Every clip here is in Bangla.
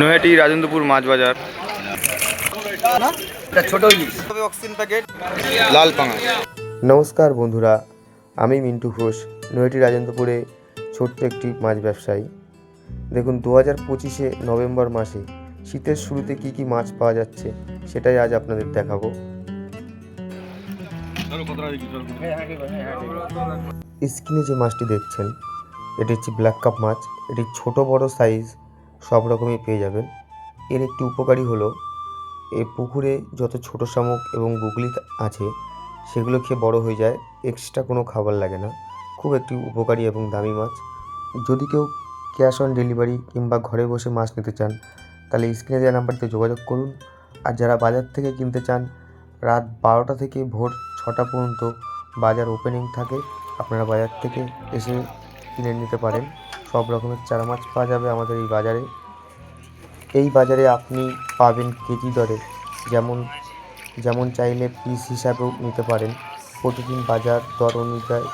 নৈহাটি রাজেন্দ্রপুর মাছ বাজার ছোট অক্সিজেন প্যাকেট লাল পাঙা নমস্কার বন্ধুরা আমি মিন্টু ঘোষ নৈহাটি রাজেন্দ্রপুরে ছোট্ট একটি মাছ ব্যবসায়ী। দেখুন দু হাজার পঁচিশে নভেম্বর মাসে শীতের শুরুতে কি কি মাছ পাওয়া যাচ্ছে সেটাই আজ আপনাদের দেখাবো। স্ক্রিনে যে মাছটি দেখছেন এটি হচ্ছে ব্ল্যাক কাপ মাছ। এটি ছোট বড় সাইজ সব রকমই পেয়ে যাবেন। এর একটি উপকারী হলো, এই পুকুরে যত ছোট শামুক এবং গুগলি আছে, সেগুলো খেয়ে বড় হয়ে যায় এক্সট্রা কোনো খাবার লাগে না। খুব একটি উপকারী এবং দামি মাছ। যদি কেউ ক্যাশ অন ডেলিভারি কিংবা ঘরে বসে মাছ নিতে চান, তাহলে স্ক্রিনে দেওয়া নাম্বারটিতে যোগাযোগ করুন। আর যারা বাজার থেকে কিনতে চান, রাত বারোটা থেকে ভোর ছটা পর্যন্ত বাজার ওপেনিং থাকে, আপনারা বাজার থেকে এসে কিনে নিতে পারেন। সব রকমের চারা মাছ পাওয়া যাবে আমাদের এই বাজারে। এই বাজারে আপনি পাবেন কেজি দরে। যেমন যেমন চাইলে পিস হিসাবেও নিতে পারেন। প্রতিদিন বাজার দর অনুযায়ী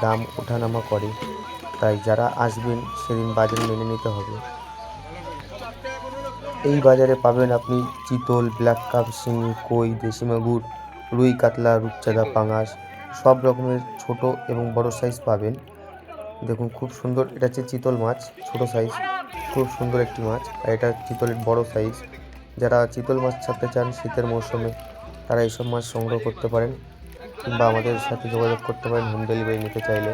দাম ওঠানামা করে। তাই যারা আসবেন, সেদিন বাজার মেনে নিতে হবে। এই বাজারে পাবেন আপনি চিতল, ব্ল্যাক কাপ, শিঙি, কই, দেশি মাগুর, রুই কাতলা, রূপচাঁদা, পাঙাশ, সব রকমের ছোট এবং বড় সাইজ পাবেন। দেখুন, খুব সুন্দর। এটা হচ্ছে চিতল মাছ, ছোট সাইজ খুব সুন্দর একটি মাছ, আর এটা চিতলের বড় সাইজ যারা চিতল মাছ ছাড়তে চান শীতের মৌসুমে, তারা এইসব মাছ সংগ্রহ করতে পারেন, কিংবা আমাদের সাথে যোগাযোগ করতে পারেন হোম ডেলিভারি নিতে চাইলে।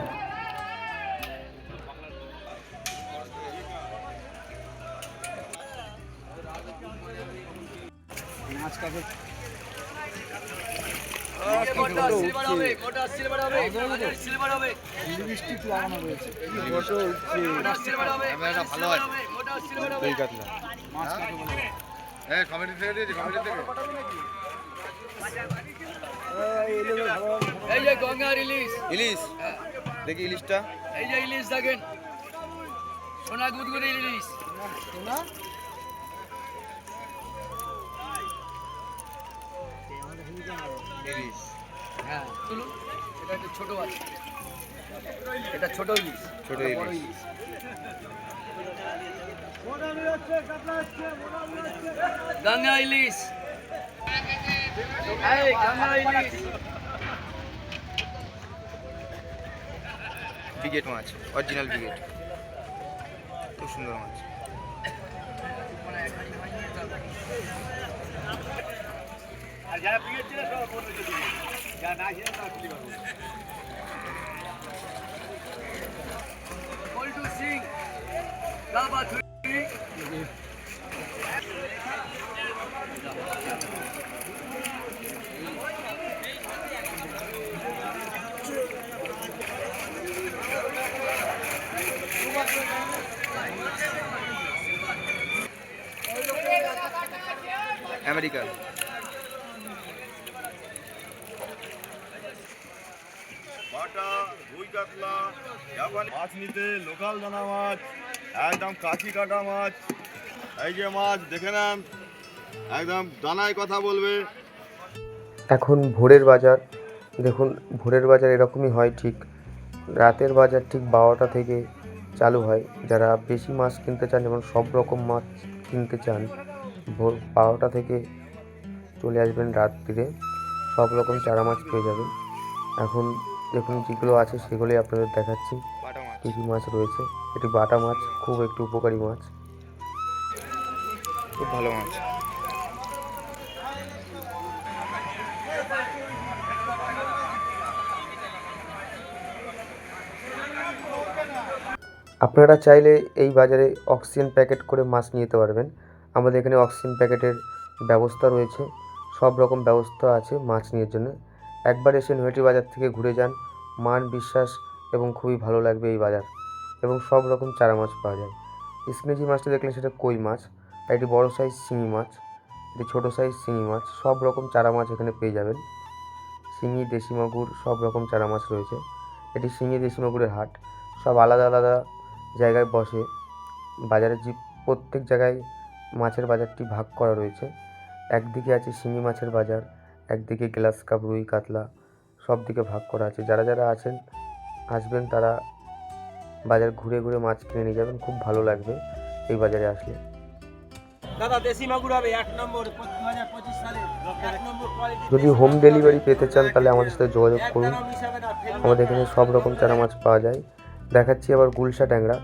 দই কাতলা এই যে গঙ্গার ইলিশ? ইলিশ দেখি ইলিশটা। এই যে ইলিশ দেখেন। সোনা গুদগুদি ইলিশ ইলিশ। হ্যাঁ। তুলুন এটা একটা ছোট আছে এটা ছোট ইলিশ। ছোট বড় ইলিশ। গঙ্গা ইলিশ। এই গঙ্গা ইলিশ। বিগেট মাছ অরিজিনাল বিগেট। খুব সুন্দর মাছ। পল্টু সিং কাবা থুই আমেরিকান বাটা রুই মাছ নিতে, লোকাল দানা মাছ, একদম কাটা মাছ। এই যে মাছ, দেখে নেন, একদম দানায় কথা বলবে। এখন ভোরের বাজার। দেখুন, ভোরের বাজার এরকমই হয় ঠিক। রাতের বাজার ঠিক বারোটা থেকে চালু হয়। যারা বেশি মাছ কিনতে চান যেমন সব রকম মাছ কিনতে চান, ভোর বারোটা থেকে চলে আসবেন রাত্রিরে। সব রকম চারা মাছ পেয়ে যাবেন। এখন দেখুন যেগুলো আছে সেগুলোই আপনাদের দেখাচ্ছি। কী কী মাছ রয়েছে? এটি বাটা মাছ খুব একটু উপকারী মাছ। খুব ভালো মাছ। আপনারা চাইলে এই বাজারে অক্সিজেন প্যাকেট করে মাছ নিয়ে যেতে পারবেন। আমাদের এখানে অক্সিজেন প্যাকেটের ব্যবস্থা রয়েছে। সব রকম ব্যবস্থা আছে মাছ নিয়ে জন্য। একবার এসে নৈহাটি বাজার থেকে ঘুরে যান। মান, বিশ্বাস এবং খুবই ভালো লাগবে এই বাজার এবং সব রকম চারা মাছ পাওয়া যায়। স্ক্রিনে যে মাছটা দেখলেন সেটা কই মাছ? আর এটি বড়ো সাইজ শিঙি মাছ, এটি ছোটো সাইজ শিঙি মাছ, সব রকম চারা মাছ এখানে পেয়ে যাবেন। শিঙি, দেশি মাগুর, সব রকম চারা মাছ রয়েছে। এটি শিঙি, দেশি মাগুরের হাট, সব আলাদা আলাদা জায়গায় বসে। বাজারে যে প্রত্যেক জায়গায় মাছের বাজারটি ভাগ করা রয়েছে। একদিকে আছে শিঙি মাছের বাজার একদিকে গ্লাস কাপ রুই কাতলা সব দিকে ভাগ করা আছে। যারা যারা আছেন আসবেন তারা বাজার ঘুরে ঘুরে মাছ কিনে নিয়ে যাবেন খুব ভালো লাগবে এই বাজারে আসলে। দাদা দেশি মাগুর হবে এক নম্বর দু হাজার পঁচিশ সালে। এক নম্বর কোয়ালিটি যদি হোম ডেলিভারি পেতে চান তাহলে আমাদের সাথে যোগাযোগ করুন। আমাদের এখানে সব রকম চারা মাছ পাওয়া যায়। দেখাচ্ছি আবার গুলশা ট্যাংরা।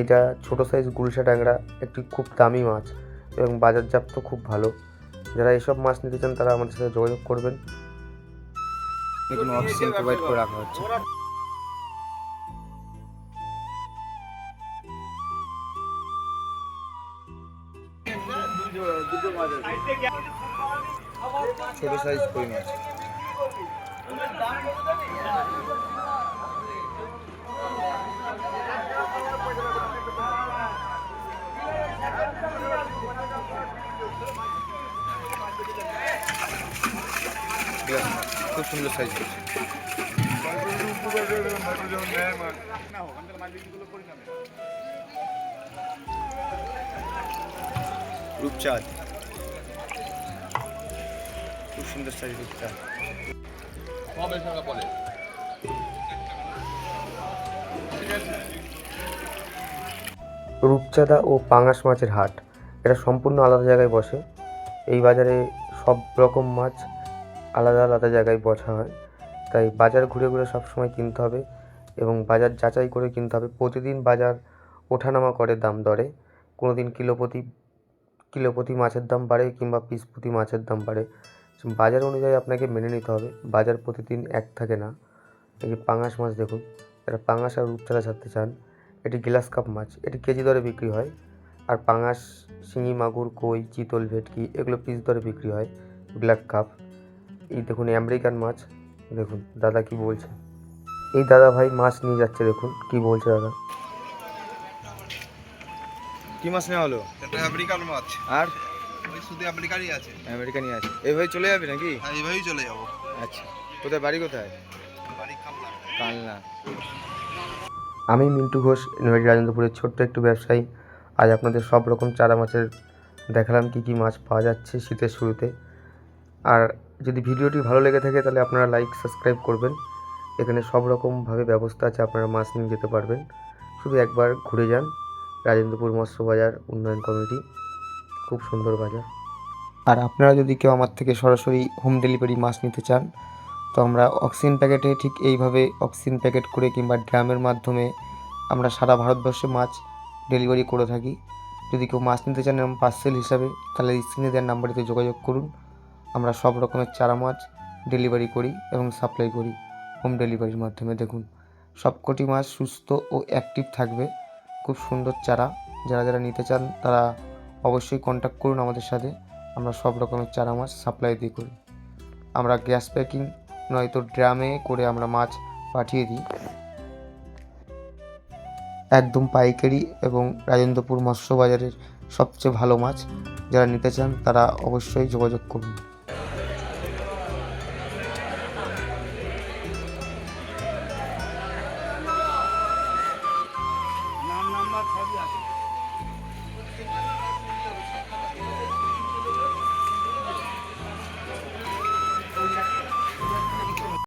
এটা ছোট সাইজ গুলশা ট্যাংরা একটি খুব দামি মাছ এবং বাজারজাত তো খুব ভালো। যারা এইসব মাছ নিতে চান তারা আমাদের সাথে যোগাযোগ করবেন। অক্সিজেন প্রোভাইড করে রাখা হচ্ছে। ছোট সাইজ কই মাছ খুব সুন্দর সাইজ রূপচাঁদ খুব সুন্দর সাইজ রূপচাঁদ রূপচাঁদা ও পাঙাশ মাছের হাট। এটা সম্পূর্ণ আলাদা জায়গায় বসে। এই বাজারে সব রকম মাছ আলাদা আলাদা জায়গায় বসা হয়। তাই বাজার ঘুরে ঘুরে সব সময় কিনতে হবে এবং বাজার যাচাই করে কিনতে হবে। প্রতিদিন বাজার ওঠানামা করে দাম দরে। কোনো দিন কিলো প্রতি কিলো প্রতি মাছের দাম বাড়ে কিংবা পিস প্রতি মাছের দাম বাড়ে। বাজার অনুযায়ী আপনাকে মেনে নিতে হবে। বাজার প্রতিদিন এক থাকে না। এই যে পাঙাশ মাছ দেখুন। এটা পাঙাশ আর রূপচাঁদা ছাড়তে চান, এটি গ্লাস কাপ মাছ। এটি কেজি দরে বিক্রি হয়। আর পাঙাশ, শিঙি, মাগুর, কই, চিতল, ভেটকি, এগুলো পিস দরে বিক্রি হয়। Black cup. এই দেখুন আমেরিকান মাছ দেখুন দাদা কি বলছে। এই দাদা ভাই মাছ নিয়ে যাচ্ছে দেখুন কি বলছে দাদা। কি মাছ নেওয়া হলো? এটা আমেরিকান মাছ। আর? ওই শুধু আমেরিকানই আছে। আমেরিকানি আছে। এইভাবে চলে যাবে নাকি? হ্যাঁ এইভাবেই চলে যাব। আচ্ছা কোথায় বাড়ি কোথায়? বাড়ি খামলা কালনা। আমি মিন্টু ঘোষ নৈহাটি রাজেন্দ্রপুরের ছোট্ট একটু ব্যবসায়ী। আজ আপনাদের সব রকম চারা মাছের দেখালাম কী কী মাছ পাওয়া যাচ্ছে শীতের শুরুতে। আর যদি ভিডিওটি ভালো লেগে থাকে তাহলে আপনারা লাইক সাবস্ক্রাইব করবেন। এখানে সব রকমভাবে ব্যবস্থা আছে, আপনারা মাছ নিয়ে যেতে পারবেন। শুধু একবার ঘুরে যান। রাজেন্দ্রপুর মৎস্য বাজার উন্নয়ন কমিটি, খুব সুন্দর বাজার। আর আপনারা যদি কেউ আমার থেকে সরাসরি হোম ডেলিভারি মাছ নিতে চান, তো আমরা অক্সিজেন প্যাকেটে ঠিক এইভাবে অক্সিজেন প্যাকেট করে কিংবা ড্রামের মাধ্যমে আমরা সারা ভারতবর্ষে মাছ ডেলিভারি করে থাকি। যদি কেউ মাছ নিতে চান এরকম পার্সেল হিসাবে, তাহলে স্ক্রিনে দেওয়ার নাম্বারটিতে যোগাযোগ করুন। আমরা সব রকমের চারা মাছ ডেলিভারি করি এবং সাপ্লাই করি হোম ডেলিভারির মাধ্যমে। দেখুন সবকটি মাছ সুস্থ ও অ্যাক্টিভ থাকবে। খুব সুন্দর চারা। যারা যারা নিতে চান, তারা অবশ্যই কন্ট্যাক্ট করুন আমাদের সাথে। আমরা সব রকমের চারা মাছ সাপ্লাই দিয়ে করি। আমরা গ্যাস প্যাকিং নয়তো ড্রামে করে আমরা মাছ পাঠিয়ে দিই। একদম পাইকারি এবং রাজেন্দ্রপুর মৎস্য বাজারের সবচেয়ে ভালো মাছ। যারা নিতে চান, তারা অবশ্যই যোগাযোগ করুন।